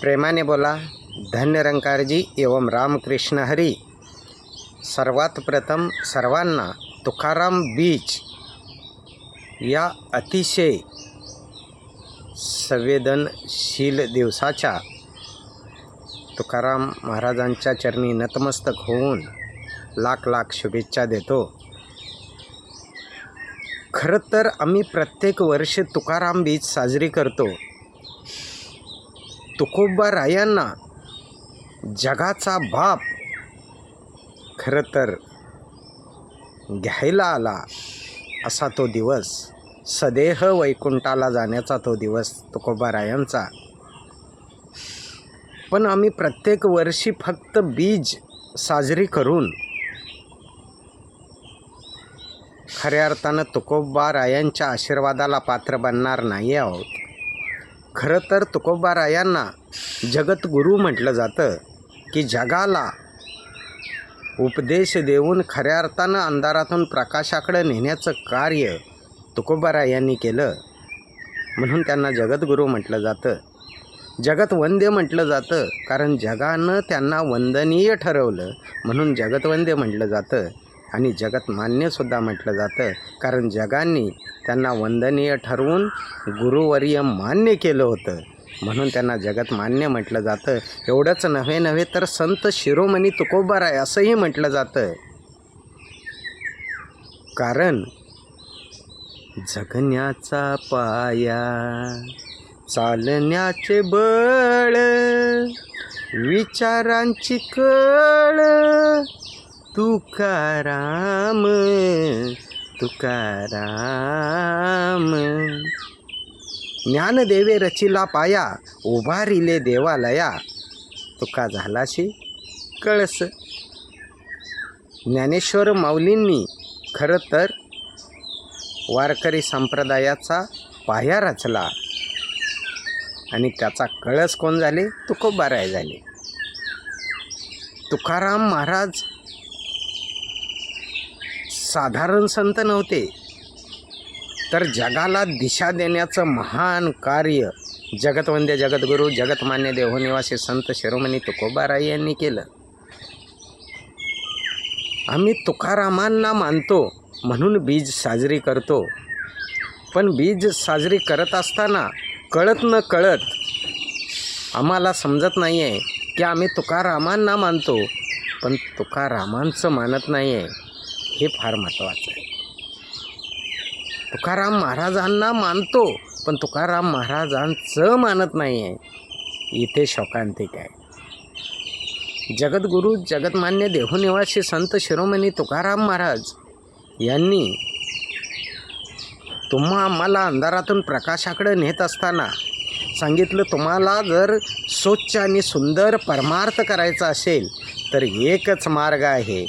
प्रेमाने बोला धन्य रंकारजी एवं रामकृष्ण हरी. सर्वात प्रथम सर्वांना तुकाराम बीच या अतिशय संवेदनशील दिवसाच्या तुकाराम महाराजांच्या चरणी नतमस्तक होऊन लाख लाख शुभेच्छा देतो. खरं तर आम्ही प्रत्येक वर्ष तुकाराम बीज साजरी करतो. तुकोबा रायांना जगाचा बाप खरं तर घ्यायला आला असा तो दिवस. सदेह वैकुंठाला जाण्याचा तो दिवस तुकोबा रायांचा. पण आम्ही प्रत्येक वर्षी फक्त बीज साजरी करून खऱ्या अर्थानं तुकोबा रायांच्या आशीर्वादाला पात्र बनणार नाही आहोत. खरं तर तुकोबा रायांना जगतगुरू म्हटलं जातं की जगाला उपदेश देऊन खऱ्या अर्थानं अंधारातून प्रकाशाकडे नेण्याचं कार्य तुकोबारा यांनी केलं. म्हणून त्यांना जगद्गुरू म्हटलं जातं. जगत म्हटलं जातं कारण जगानं त्यांना वंदनीय ठरवलं. म्हणून जगतवंदे म्हटलं जातं आणि जगत मान्यसुद्धा म्हटलं जातं कारण जगांनी त्यांना वंदनीय ठरवून गुरुवर्य मान्य केलं होतं. म्हणून त्यांना जगत मान्य म्हटलं जातं. एवढंच नव्हे नव्हे तर संत शिरोमणी तुकोबार आहे असंही म्हटलं जातं. कारण जगण्याचा पाया चालण्याचे बळ विचारांची कळ तुकाराम तुकाराम. ज्ञानदेवे रचिला पाया उभारिले देवालया. तुका झालाशी कळस. ज्ञानेश्वर माऊलींनी खरं तर वारकरी संप्रदायाचा पाया रचला. आणि त्याचा कळस कोण झाले? तुकोबाराय झाले. तुकाराम महाराज साधारण संत नव्हते. तर जगाला दिशा देण्याचं महान कार्य जगतवंद्य जगद्गुरू जगतमान्य देवनिवासी संत शिरोमणी तुकोबाराय यांनी केलं. आम्ही तुकारामांना मानतो म्हणून बीज साजरी करतो. पण बीज साजरी करत असताना कळत न कळत आम्हाला समजत नाही आहे की आम्ही तुकारामांना मानतो पण तुकारामांचं मानत नाही आहे हे फार महत्त्वाचं आहे. तुकाराम महाराजांना मानतो पण तुकाराम महाराजांचं मानत नाही आहे इथे शोकांतिक आहे. जगद्गुरू जगतमान्य देहनिवासी संत शिरोमणी तुकाराम महाराज यांनी तुम्हा आम्हाला अंधारातून प्रकाशाकडे नेत असताना सांगितलं तुम्हाला जर स्वच्छ आणि सुंदर परमार्थ करायचा असेल तर एकच मार्ग आहे.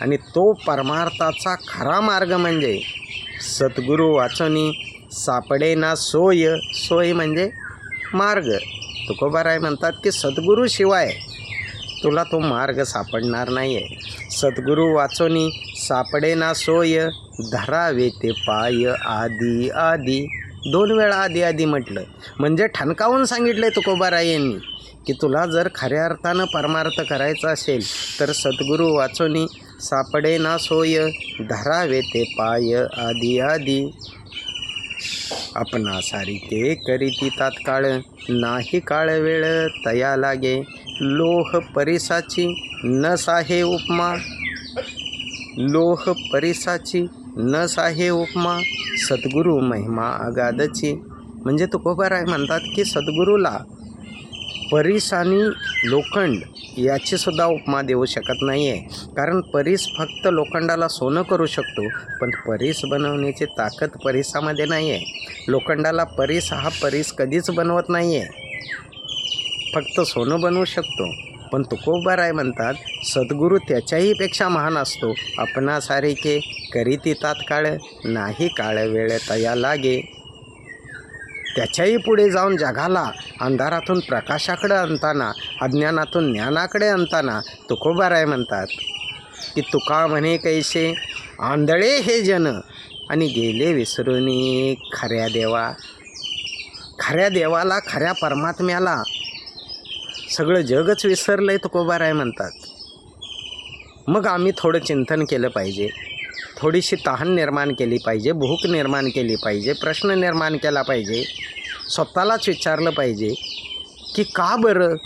आणि तो परमार्थाचा खरा मार्ग म्हणजे सद्गुरू वाचनी सापडे ना सोय. सोय म्हणजे मार्ग. तुकोबाराय म्हणतात की सद्गुरूशिवाय तुला तो मार्ग सापडणार नाही आहे सद्गुरू वाचोनी सापडे ना सोय. धरावे ते पाय आधी आधी. दोन वेळा आधी आधी म्हटलं. म्हणजे ठणकावून सांगितले तुकोबाराय यांनी की तुला जर खऱ्या अर्थानं परमार्थ करायचा असेल तर सद्गुरू वाचोनी सापडे ना सोय धरावे ते पाय आदी आदी आपणा सारिके करीती तात्काळ नाही काळ वेळ तया लागे. लोह परिसाची न आहे उपमा. लोह परिसाची न आहे उपमा. सद्गुरू महिमा अगाधची म्हणजे तुकोबाराय म्हणतात की सद्गुरूला परीस आणि लोखंड याचीसुद्धा उपमा देऊ शकत नाही आहे कारण परीस फक्त लोखंडाला सोनं करू शकतो पण परीस बनवण्याची ताकद परीसामध्ये नाही आहे लोखंडाला परीस हा परीस कधीच बनवत नाही आहे फक्त सोनं बनवू शकतो. पण तुकोबाराय म्हणतात सद्गुरू त्याच्याही पेक्षा महान असतो. आपणासारिखे करीती तात्काळ नाही काळ वेळ तया लागे. त्याच्याही पुढे जाऊन जगाला अंधारातून प्रकाशाकडे आणताना अज्ञानातून ज्ञानाकडे आणताना तुकोबाराय म्हणतात की तुका म्हणे कैसे? आंधळे हे जन आणि गेले विसरून खऱ्या देवा. खऱ्या देवाला खऱ्या परमात्म्याला. सगळं जगच विसरलं आहे तुकोबाराय म्हणतात. मग आम्ही थोडं चिंतन केलं पाहिजे. थोडीशी तहान निर्माण केली पाहिजे भूक निर्माण केली पाहिजे प्रश्न निर्माण केला पाहिजे स्वतःलाच विचारलं पाहिजे की का बरं?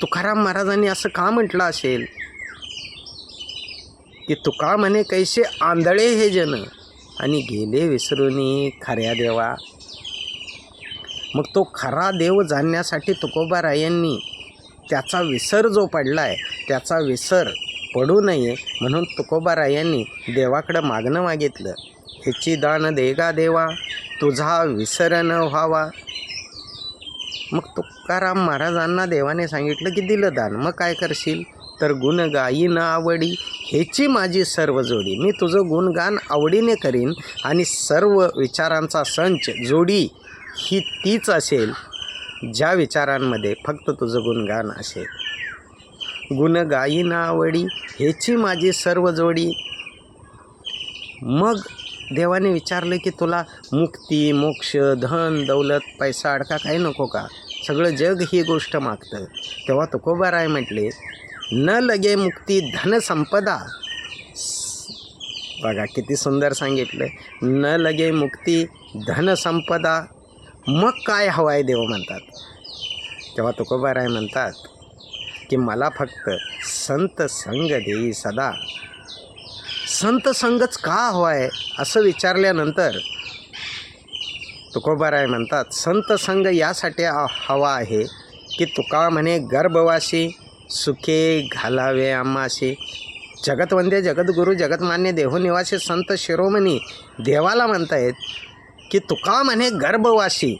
तुकाराम महाराजांनी असं का म्हटलं असेल? की तुका म्हणे कैसे आंधळे हे जन? आणि गेले विसरूनी खऱ्या देवा. मग तो खरा देव जाणण्यासाठी तुकोबारायांनी त्याचा विसर जो पडला आहे त्याचा विसर पडू नये म्हणून तुकोबारायांनी देवाकडं मागणं मागितलं. ह्याची दान देगा देवा तुझा विसर न व्हावा. मग तुकाराम महाराजांना देवाने सांगितलं की दिलं दान. मग काय करशील? तर गुण गाई न आवडी ह्याची माझी सर्व जोडी. मी तुझं गुणगान आवडीने करीन आणि सर्व विचारांचा संच जोडी ही तीच असेल ज्या विचारांमध्ये फक्त तुझं गुणगान असेल. गुण गाई ना आवडी ह्याची माझी सर्व जोडी. मग देवाने विचारलं की तुला मुक्ती मोक्ष धन दौलत पैसा अडका काही नको का? सगळं जग ही गोष्ट मागतं. तेव्हा तुकोबाराय म्हटले न लगे मुक्ती धनसंपदा बघा किती सुंदर सांगितलं. न लगे मुक्ती धनसंपदा मग काय हवं आहे देव म्हणतात? तेव्हा तुकोबाराय म्हणतात की मला फक्त संत संग देई सदा. संत संगच का हवा आहे असं विचारल्यानंतर तुकोबाराय म्हणतात संत संग यासाठी हवा आहे की तुका म्हणे गर्भवासी सुखे घालावे आम्हाशी. जगतवंदे जगद्गुरू जगतमान्य देहोनिवासी संत शिरोमणी देवाला म्हणतायत की तुका म्हणे गर्भवासी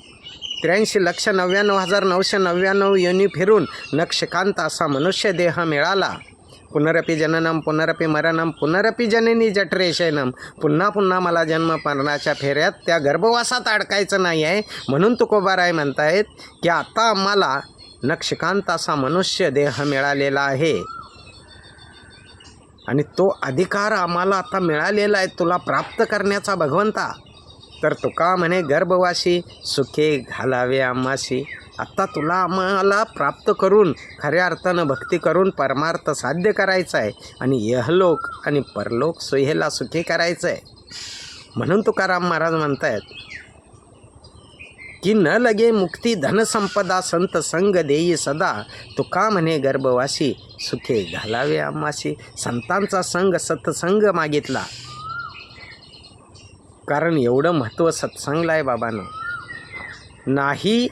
त्र्याऐंशी लक्ष नव्याण्णव हजार नऊशे नव्याण्णव योनी फिरून नक्षकांत असा मनुष्य देह मिळाला. पुनरपी जननम पुनरपी मरणम पुनरपी जननी जठरेशयनम पुन्हा पुन्हा मला जन्म मरणाच्या फेऱ्यात त्या गर्भवासात अडकायचं नाही आहे म्हणून तुकोबाराय म्हणतायत की आता आम्हाला नक्षकांत असा मनुष्य देह मिळालेला आहे. आणि तो अधिकार आम्हाला आता मिळालेला आहे तुला प्राप्त करण्याचा भगवंता. तर तुका म्हणे गर्भवासी सुखे घालावे आम्हाशी आत्ता तुला आम्हाला प्राप्त करून खऱ्या अर्थानं भक्ती करून परमार्थ साध्य करायचा आहे आणि यहलोक आणि परलोक सुहेला सुखी करायचं आहे म्हणून तुकाराम महाराज म्हणतायत की न लगे मुक्ती धनसंपदा संत संग देई सदा तुका म्हणे गर्भवासी सुखे घालावे आम्हाशी संतांचा संग सत्संग मागितला. कारण एवढं महत्त्व सत्संगला आहे बाबानं. नाही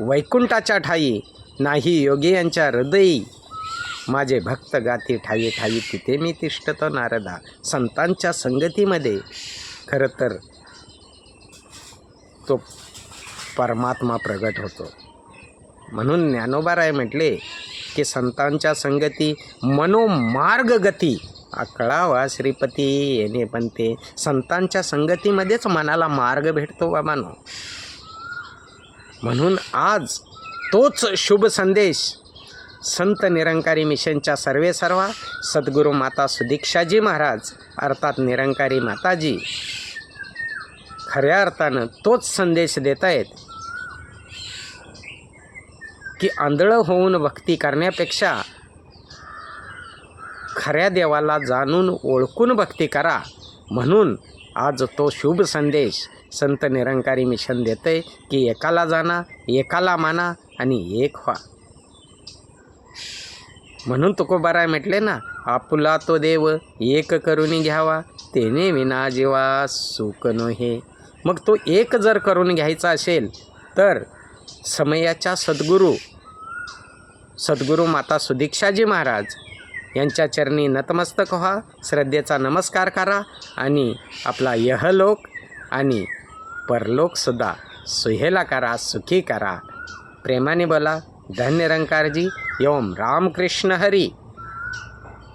वैकुंठाच्या ठाई नाही योगी यांच्या हृदयी. माझे भक्त गाती ठाई ठाई तिथे मी तिष्ठतो नारदा. संतांच्या संगतीमध्ये. खरं तर तो परमात्मा प्रगट होतो. म्हणून ज्ञानोबा राय म्हटले की संतांच्या संगती मनोमार्ग गती अकळावा श्रीपती. येणे पण ते संतांच्या संगतीमध्येच मनाला मार्ग भेटतो बाबानो. म्हणून आज तोच शुभ संदेश. संत निरंकारी मिशनच्या सर्वे सर्वा सद्गुरू माता सुदीक्षाजी महाराज अर्थात निरंकारी माताजी. खऱ्या अर्थानं तोच संदेश देत आहेत की आंधळं होऊन भक्ती करण्यापेक्षा खऱ्या देवाला जाणून ओळखून भक्ती करा. म्हणून आज तो शुभ संदेश संत निरंकारी मिशन देते की एकाला जाणा एकाला माना आणि एक व्हा. म्हणून तुकोबाराय म्हटले ना आपुला तो देव एक करून घ्यावा तेने विना जीवा सुख हे मग तो एक जर करून घ्यायचा असेल तर समयाच्या सद्गुरू सद्गुरू माता सुदीक्षाजी महाराज यांच्या चरणी नतमस्तक व्हा. श्रद्धेचा नमस्कार करा आणि आपला यहलोक आणि परलोकसुद्धा सुहेला करा सुखी करा. प्रेमाने बोला. धन्य रंकारजी. एवम रामकृष्ण हरी.